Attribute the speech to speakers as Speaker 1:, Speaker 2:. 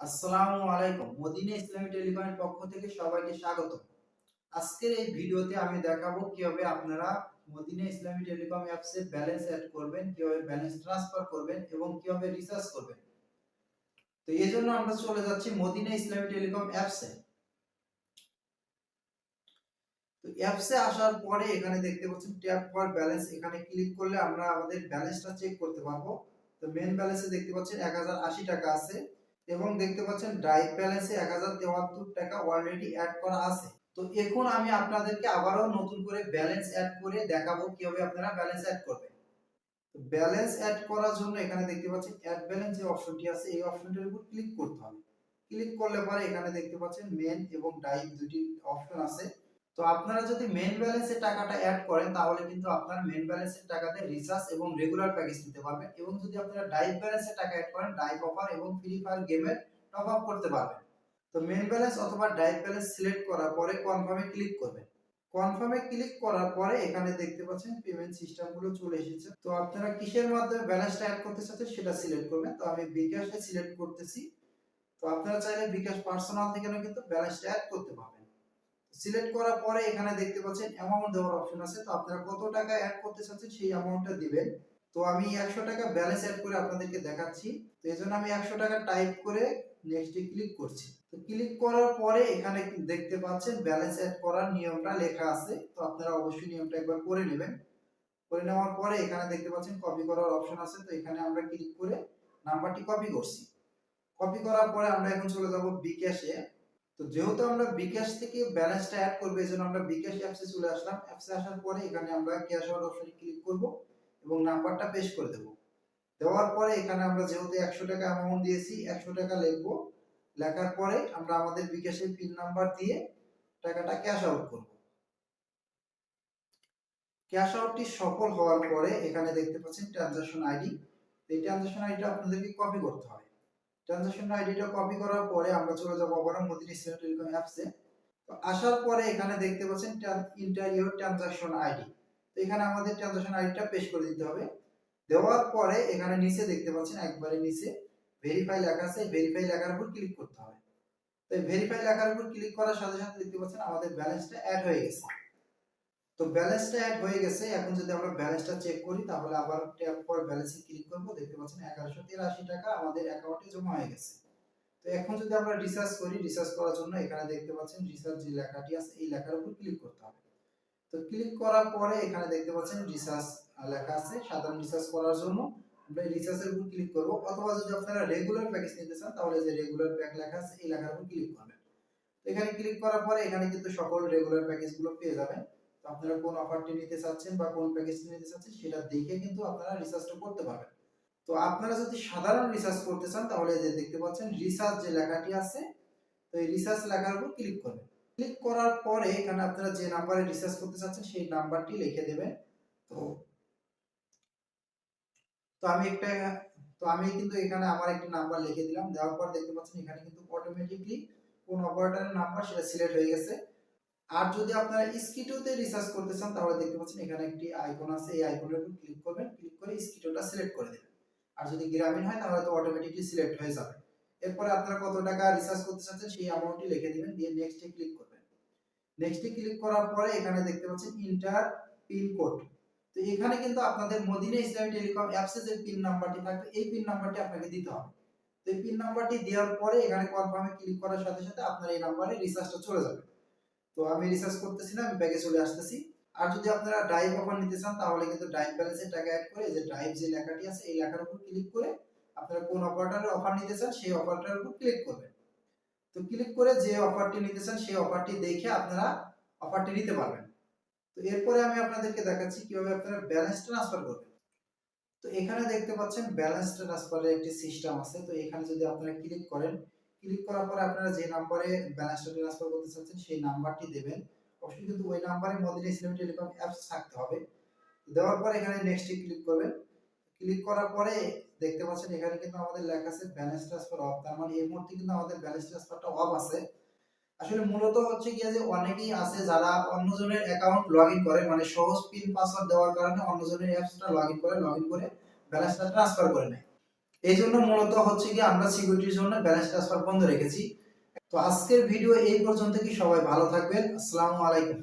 Speaker 1: আসসালামু আলাইকুম। মদিনা ইসলামী টেলিকমের পক্ষ থেকে সবাইকে স্বাগত আজকের এই ভিডিওতে আমি দেখাবো কীভাবে আপনারা মদিনা ইসলামী টেলিকম অ্যাপসে ব্যালেন্স অ্যাড করবেন, কীভাবে ব্যালেন্স ট্রান্সফার করবেন এবং কীভাবে রিচার্জ করবেন। তো এই জন্য আমরা চলে যাচ্ছি মদিনা ইসলামী টেলিকম অ্যাপসে। তো অ্যাপসে আসার পরে এখানে দেখতে পাচ্ছেন ট্যাপ ফর ব্যালেন্স। এখানে ক্লিক করলে আমরা আমাদের ব্যালেন্সটা চেক করতে পারব। তো মেন ব্যালেন্সে দেখতে পাচ্ছেন এক হাজার আশি টাকা আছে। এবং দেখতে পাচ্ছেন ড্রাইভ ব্যালেন্সে এক হাজার তেহাত্তর টাকা অলরেডি অ্যাড করা আছে। তো এখন আমি আপনাদেরকে আবারও নতুন করে ব্যালেন্স অ্যাড করে দেখাবো কীভাবে আপনারা ব্যালেন্স অ্যাড করবেন। ব্যালেন্স অ্যাড করার জন্য এখানে দেখতে পাচ্ছেন অ্যাড ব্যালেন্স যে অপশনটি আছে, এই অপশনটির উপর ক্লিক করতে হবে। ক্লিক করলে পরে এখানে দেখতে পাচ্ছেন মেন এবং ড্রাইভ দুটি অপশন আছে। তো আপনারা যদি মেন ব্যালেন্সের টাকাটা অ্যাড করেন, তাহলে কিন্তু আপনার মেন ব্যালেন্সের টাকাতে রিচার্জ এবং রেগুলার প্যাকেজ নিতে পারবেন। এবং যদি আপনারা ডাইভ ব্যালেন্সের টাকা অ্যাড করেন ডাইভ অফার এবং ফ্রি ফায়ার গেমের টপ আপ করতে পারবেন। তো মেন ব্যালেন্স অথবা ডাইভ ব্যালেন্স সিলেক্ট করার পরে কনফার্মে ক্লিক করবেন। কনফার্মে ক্লিক করার পরে এখানে দেখতে পাচ্ছেন পেমেন্ট সিস্টেমগুলো চলে এসেছে। তো আপনারা কিসের মাধ্যমে ব্যালেন্সটা অ্যাড করতে চাচ্ছেন সেটা সিলেক্ট করবেন। তো আমি বিকাশে সিলেক্ট করতেছি। তো আপনারা চাইলে বিকাশ পার্সোনাল থেকে কিন্তু ব্যালেন্সটা অ্যাড করতে পারবেন। সিলেক্ট করার পরে এখানে দেখতে পাচ্ছেন অ্যামাউন্ট দেওয়ার অপশন আছে। তো আপনারা কত টাকা অ্যাড করতে চাচ্ছেন সেই অ্যামাউন্টটা দিবেন। তো আমি একশো টাকা ব্যালেন্স অ্যাড করে আপনাদেরকে দেখাচ্ছি। তো এই জন্য আমি একশো টাকা টাইপ করে নেক্সটে ক্লিক করছি। তো ক্লিক করার পরে এখানে দেখতে পাচ্ছেন ব্যালেন্স অ্যাড করার নিয়মটা লেখা আছে। তো আপনারা অবশ্যই নিয়মটা একবার করে নেবেন। করে নেওয়ার পরে এখানে দেখতে পাচ্ছেন কপি করার অপশন আছে। তো এখানে আমরা ক্লিক করে নাম্বারটি কপি করছি। কপি করার পরে আমরা এখন চলে যাব বিকাশে তো যেহেতু আমরা বিকাশ থেকে ব্যালেন্সটা অ্যাড করব এই জন্য আমরা বিকাশ অ্যাপসে চলে আসলাম। অ্যাপসে আসার পরে এখানে আমরা ক্যাশ আউট অপশনে ক্লিক করব এবং নাম্বারটা পেস্ট করে দেব। দেওয়ার পরে এখানে আমরা যেহেতু একশো টাকা অ্যামাউন্ট দিয়েছি, একশো টাকা লিখব। লেখার পরে আমরা আমাদের বিকাশের পিন নাম্বার দিয়ে টাকাটা ক্যাশ আউট করব। ক্যাশ আউটটি সফল হওয়ার পরে এখানে দেখতে পাচ্ছেন ট্রানজাকশন আইডি এই ট্রানজাকশন আইডিটা আপনাদেরকে কপি করতে হবে। ট্রানজাকশন আইডিটা কপি করার পরে আমরা চলে যাব আবার মদিনা ইসলাম টেলিকম অ্যাপসে তো আসার পরে এখানে দেখতে পাচ্ছেন ইন্টারিয়র ট্রানজাকশন আইডি তো এখানে আমাদের ট্রানজাকশন আইডিটা পেশ করে দিতে হবে। দেওয়ার পরে এখানে নিচে দেখতে পাচ্ছেন, একবারে নিচে ভেরিফাই লেখা আছে। ভেরিফাই লেখার উপর ক্লিক করতে হবে। তো ভেরিফাই লেখার উপর ক্লিক করার সাথে সাথে দেখতে পাচ্ছেন আমাদের ব্যালেন্সটা অ্যাড হয়ে গেছে। তো ব্যালেন্সটা অ্যাড হয়ে গেছে। এখন যদি আমরা ব্যালেন্সটা চেক করি, তাহলে আবার ট্যাপ ফর ব্যালেন্সে ক্লিক করব। দেখতে পাচ্ছেন এগারোশো তিরাশি টাকা আমাদের অ্যাকাউন্টে জমা হয়ে গেছে। তো এখন যদি আমরা রিসার্চ করি রিসার্চ করার জন্য এখানে দেখতে পাচ্ছেন রিসার্চ যে লেখাটি আছে, এই লেখার উপর ক্লিক করতে হবে। তো ক্লিক করার পরে এখানে দেখতে পাচ্ছেন রিসার্চ লেখা আছে। সাধারণ রিসার্চ করার জন্য আমরা রিসার্চের উপর ক্লিক করব। অথবা যদি আপনারা রেগুলার প্যাকেজ নিতে চান, তাহলে যে রেগুলার প্যাক লেখা আছে, এই লেখার উপর ক্লিক করবেন। এখানে ক্লিক করার পরে এখানে কিন্তু সকল রেগুলার প্যাকেজগুলো পেয়ে যাবেন। আপনারা কোন অফারটি নিতে চাচ্ছেন বা কোন প্যাকেজটি নিতে চাচ্ছেন সেটা দেখে কিন্তু আপনারা রিসার্চটা করতে পারবেন। তো আপনারা যদি সাধারণ রিসার্চ করতে চান, তাহলে যে দেখতে পাচ্ছেন রিসার্চ যে লেখাটি আছে, তো এই রিসার্চ লেখার উপর ক্লিক করবেন। ক্লিক করার পরে এখানে আপনারা যে নাম্বারে রিসার্চ করতে চাচ্ছেন, সেই নাম্বারটি লিখে দেবেন। তো তো আমি একটা, তো আমি কিন্তু এখানে আমার একটা নাম্বার লিখে দিলাম। দেওয়ার পর দেখতে পাচ্ছেন এখানে কিন্তু অটোমেটিকলি কোন অপারেটরের নাম্বার সেটা সিলেক্ট হয়ে গেছে। আর যদি আপনারা স্কিটোতে রিসার্চ করতে চান, তাহলে দেখতে পাচ্ছেন এখানে একটি আইকন আছে। এই আইকনের উপর ক্লিক করবেন। ক্লিক করে স্কিটোটা সিলেক্ট করে দেবেন। আর যদি গ্রামীণ হয়, তাহলে তো অটোমেটিকলি সিলেক্ট হয়ে যাবে। এরপরে আপনারা কত টাকা রিসার্চ করতে চাচ্ছেন, সেই অ্যামাউন্টটি লিখে দিবেন। দিয়ে নেক্সটে ক্লিক করবেন। নেক্সটে ক্লিক করার পরে এখানে দেখতে পাচ্ছেন ইন্টার পিন কোড তো এখানে কিন্তু আপনাদের মদিনা ইসলামী টেলিকম অ্যাপসে যে পিন নাম্বারটি থাকবে, এই পিন নাম্বারটি আপনাকে দিতে হবে। তো এই পিন নাম্বারটি দেওয়ার পরে এখানে কনফার্মে ক্লিক করার সাথে সাথে আপনার এই নাম্বারে রিসার্চটা চলে যাবে। তো আমি রিসার্চ করতেছি না, আমি ব্যাগে চলে আসতেছি। আর যদি আপনারা ড্রাইভ অফার নিতে চান, তাহলে কিন্তু ড্রাইভ ব্যালেন্সের টাকা অ্যাড করে যে ড্রাইভ যে লেখাটি আছে, এই লেখার উপর ক্লিক করে আপনারা কোন অফারটার অফার নিতে চান, সেই অফারটার উপর ক্লিক করবেন। তো ক্লিক করে যে অফারটি নিতে চান, সেই অফারটি দেখে আপনারা অফারটি নিতে পারবেন। তো এরপরে আমি আপনাদেরকে দেখাচ্ছি কীভাবে আপনারা ব্যালেন্স ট্রান্সফার করবেন। তো এখানে দেখতে পাচ্ছেন ব্যালেন্স ট্রান্সফারের একটি সিস্টেম আছে। তো এখানে যদি আপনারা ক্লিক করেন ক্লিক করার পরে আপনারা যে নাম্বারে ব্যালেন্সটা ট্রান্সফার করতে চাচ্ছেন, সেই নাম্বারটি দেবেন। অবশ্যই কিন্তু ওই নাম্বারে মদিনা ইসলামী টেলিকম অ্যাপস থাকতে হবে। দেওয়ার পরে এখানে নেক্সটে ক্লিক করবেন। ক্লিক করার পরে দেখতে পাচ্ছেন এখানে কিন্তু আমাদের লেখা আছে ব্যালেন্স ট্রান্সফার অফ তার মানে এই মুহূর্তে কিন্তু আমাদের ব্যালেন্স ট্রান্সফারটা অফ আছে। আসলে মূলত হচ্ছে কি যে অনেকেই আছে যারা অন্যজনের অ্যাকাউন্ট লগ ইন করে মানে সহজ পিন পাসওয়ার্ড দেওয়ার কারণে অন্যজনের অ্যাপসটা লগ ইন করে লগ ইন করে ব্যালেন্সটা ট্রান্সফার করে নেয়। এই জন্য মূলত হচ্ছে কি আমরা সিকিউরিটির জন্য ব্যালেন্স ট্রান্সফার বন্ধ রেখেছি। তো আজকের ভিডিও এই পর্যন্ত কি? সবাই ভালো থাকবেন। আসসালামু আলাইকুম।